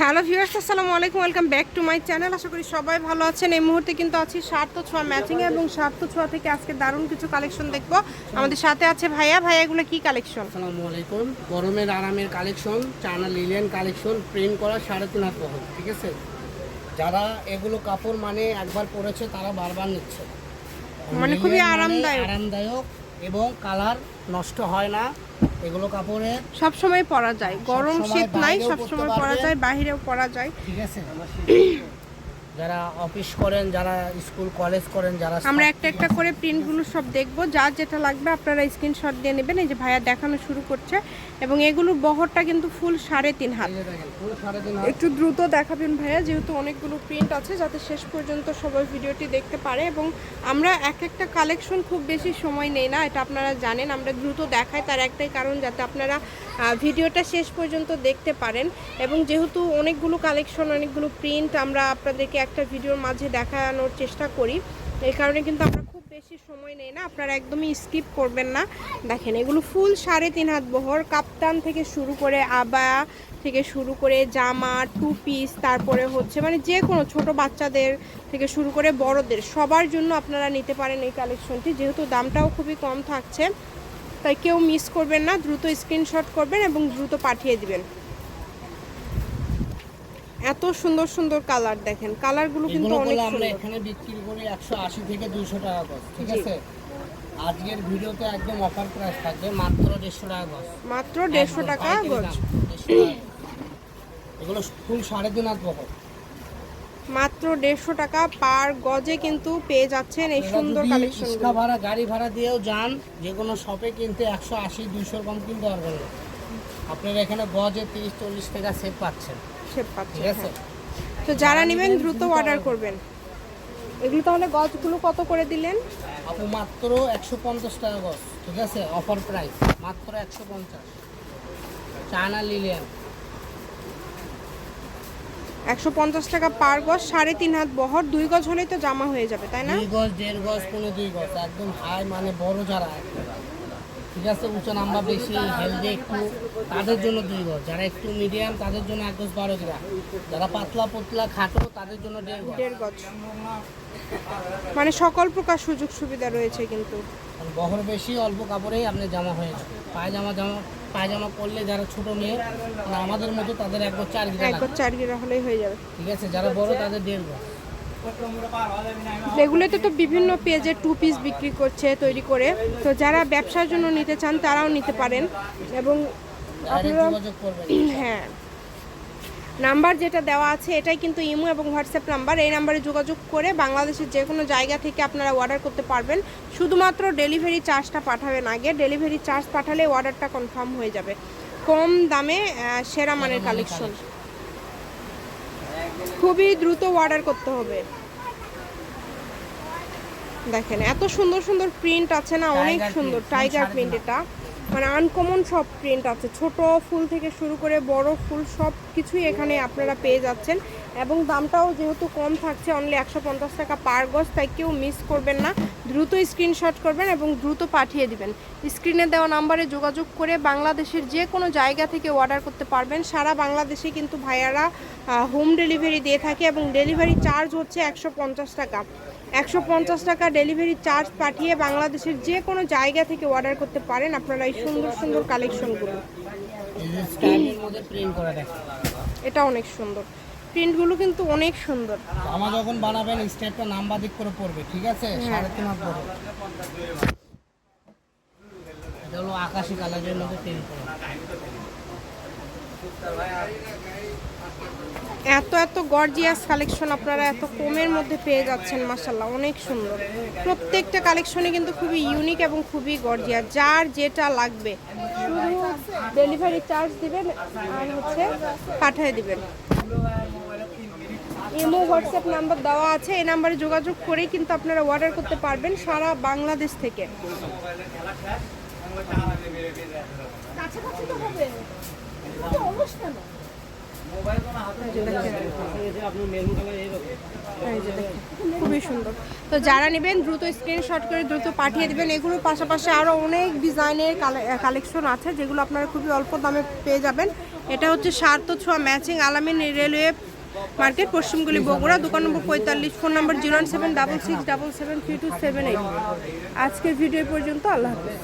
Hello viewers আসসালামু আলাইকুম welcome back to my channel. আশা করি সবাই ভালো আছেন। এই মুহূর্তে কিন্তু আছি স্বার্থ ছোঁয়া ম্যাচিং এবং স্বার্থ ছোঁয়া থেকে আজকে দারুণ কিছু কালেকশন দেখব। আমাদের সাথে আছে ভাইয়া। ভাইয়া এগুলো কি কালেকশন? আসসালামু আলাইকুম। গরমের আরামের collection China Lilian collection print করা সাড়ে তিন হাত বহর ঠিক আছে? যারা এগুলো কাপড় মানে একবার পরেছে তারা বারবার নিচ্ছে। মানে খুবই আরামদায়ক। আরামদায়ক এবং কালার নষ্ট হয় না। এগুলো কাপড়ে সব সময় পরা যায়। গরম শীত নাই সব সময় পরা যায় বাইরেও পরা যায়। ঠিক আছে? যারা অফিস করেন যারা স্কুল কলেজ করেন যারা আমরা একটা একটা করে প্রিন্টগুলো সব দেখব। যার যেটা লাগবে আপনারা স্ক্রিনশট দিয়ে নেবেন। এই যে ভাইয়া দেখানো শুরু করছে। এবং এগুলোর বহরটা কিন্তু ফুল যে সাড়ে তিন হাত। একটু দ্রুত দেখাবেন ভাইয়া যেহেতু অনেকগুলো প্রিন্ট আছে যাতে শেষ পর্যন্ত সবাই ভিডিওটি দেখতে পারে। এবং আমরা এক একটা কালেকশন খুব বেশি সময় নেই না এটা আপনারা জানেন। আমরা দ্রুত দেখাই তার একটাই কারণ যাতে আপনারা ভিডিওটা শেষ পর্যন্ত দেখতে পারেন। এবং যেহেতু অনেকগুলো কালেকশন অনেকগুলো প্রিন্ট আমরা আপনাদেরকে একটা ভিডিওর মাঝে দেখানোর চেষ্টা করি। এই কারণে কিন্তু আমরা খুব বেশি সময় নেই না, আপনারা একদমই স্কিপ করবেন না। দেখেন, এগুলো ফুল সাড়ে তিন হাত বহর, কাপ্তান থেকে শুরু করে আবায়া থেকে শুরু করে জামা টু পিস তারপরে হচ্ছে মানে যে কোনো ছোট বাচ্চাদের থেকে শুরু করে বড়দের, সবার জন্য আপনারা নিতে পারেন এই কালেকশনটি যেহেতু দামটাও খুবই কম থাকছে, তাই কেউ মিস করবেন না, দ্রুত স্ক্রিনশট করবেন এবং দ্রুত পাঠিয়ে দিবেন। এত সুন্দর সুন্দর কালার দেখেন। কালারগুলো কিন্তু অনেকগুলো আমরা এখানে বিক্রি করি একশো আশি থেকে দুইশো টাকা গজ ঠিক আছে? আজকের ভিডিওতে একদম অফার প্রাইস থাকবে মাত্র দেড়শো টাকা গজ। মাত্র দেড়শো একদম টাকা গজ। 150। এগুলো ফুল সাড়ে তিন হাত বহর মাত্র দেড়শো টাকা পার গজে কিন্তু পেয়ে যাচ্ছেন এই সুন্দর কালেকশন ভাড়া গাড়ি ভাড়া দিয়েও যান যে কোনো শপে কিনতে একশো আশি দুইশোর কম কিনতে পারবেন না। আপনারা এখানে গজে তিরিশ চল্লিশ টাকা সেভ পাচ্ছেন। শেপ পাচ্ছে ঠিক আছে? তো যারা নেবেন দ্রুত অর্ডার করবেন। এগুলো তাহলে গজগুলো কত করে দিলেন? আপু মাত্র একশো পঞ্চাশ টাকা গজ ঠিক আছে? অফার প্রাইস মাত্র একশো পঞ্চাশ। China Lilian. একশো পঞ্চাশ টাকা পার গজ সাড়ে তিন হাত বহর দুই গজ হলেই তো জামা হয়ে যাবে তাই না? দুই গজ দেড় গজ পনেরো দুই গজ একদম হাই মানে বড় যারা ঠিক আছে উঁচু নাম্বার বেশি হেলদি একটু তাদের জন্য দুই গজ যারা একটু মিডিয়াম তাদের জন্য এক গজ বারো গ্রাম। যারা পাতলা পতলা খাটো তাদের জন্য দেড় গজ। মানে সকল প্রকার সুযোগ সুবিধা রয়েছে কিন্তু। বহর বেশি অল্প কাপড়েই আপনি জামা হয়ে যাবে। পায়জামা জামা পায়জামা করলে যারা ছোট মেয়ে আমাদের মতো তাদের এক গজ চার গজ চার গিরা হলেই হয়ে যাবে। ঠিক আছে যারা বড় তাদের দেড় গজ। এগুলোতে তো বিভিন্ন পেজে টু পিস বিক্রি করছে তৈরি করে। তো যারা ব্যবসার জন্য নিতে চান তারাও নিতে পারেন। এবং হ্যাঁ। নাম্বার যেটা দেওয়া আছে এটাই কিন্তু ইমো এবং হোয়াটসঅ্যাপ নাম্বার। এই নাম্বারে যোগাযোগ করে বাংলাদেশের যে কোনো জায়গা থেকে আপনারা অর্ডার করতে পারবেন। শুধুমাত্র ডেলিভারি চার্জটা পাঠাবেন আগে। ডেলিভারি চার্জ পাঠালে অর্ডারটা কনফার্ম হয়ে যাবে। কম দামে সেরা মানের কালেকশন খুবই দ্রুত অর্ডার করতে হবে। দেখেন এত সুন্দর সুন্দর প্রিন্ট আছে না অনেক সুন্দর টাইগার প্রিন্ট এটা। মানে আনকমন সব প্রিন্ট আছে। ছোট ফুল থেকে শুরু করে বড় ফুল সব কিছুই এখানে আপনারা পেয়ে যাচ্ছেন। এবং দামটাও যেহেতু কম থাকছে অনলি একশো পঞ্চাশ টাকা পার গজ, তাই কেউ মিস করবেন না। দ্রুত স্ক্রিনশট করবেন এবং দ্রুত পাঠিয়ে দিবেন। স্ক্রিনে দেওয়া নাম্বারে যোগাযোগ করে বাংলাদেশের যে কোনো জায়গা থেকে অর্ডার করতে পারবেন। সারা বাংলাদেশে কিন্তু ভাইয়ারা হোম ডেলিভারি দিয়ে থাকে এবং ডেলিভারি চার্জ হচ্ছে একশো পঞ্চাশ টাকা। একশো পঞ্চাশ টাকা ডেলিভারি চার্জ পাঠিয়ে বাংলাদেশের যে কোনো জায়গা থেকে অর্ডার করতে পারেন আপনারা এই সুন্দর সুন্দর কালেকশনগুলো। এটা অনেক সুন্দর। প্রিন্টগুলো কিন্তু অনেক সুন্দর। জামা যখন বানাবেন স্টেপটা নাম্বার দিক করে পড়বে ঠিক আছে? সাড়ে তিন হাত এটা হলো আকাশি কালারের মধ্যে প্রিন্ট করা। এত এত গর্জিয়াস কালেকশন আপনারা এত কমের মধ্যে পেয়ে যাচ্ছেন মাসাল্লাহ অনেক সুন্দর। প্রত্যেকটা কালেকশনে কিন্তু খুবই ইউনিক এবং খুবই গর্জিয়াস যার যেটা লাগবে। শুধু ডেলিভারি চার্জ দিবেন আর হচ্ছে পাঠিয়ে দিবেন। ইমো হোয়াটসঅ্যাপ নাম্বার দেওয়া আছে এই নাম্বারে যোগাযোগ করেই কিন্তু আপনারা অর্ডার করতে পারবেন সারা বাংলাদেশ থেকে। এই যে দেখেন, খুবই সুন্দর। তো যারা নেবেন, দ্রুত স্ক্রিনশট করে দ্রুত পাঠিয়ে দিবেন। এগুলোর পাশাপাশি আরও অনেক ডিজাইনের কালেকশন আছে, যেগুলো আপনারা খুবই অল্প দামে পেয়ে যাবেন। এটা হচ্ছে সার্থ ছোঁয়া ম্যাচিং আলামিন রেলওয়ে মার্কেট পশ্চিমগুলি বগুড়া, দোকান নম্বর পঁয়তাল্লিশ, phone number zero seven double six double seven three two seven eight. আজকের ভিডিও পর্যন্ত, আল্লাহ হাফিজ।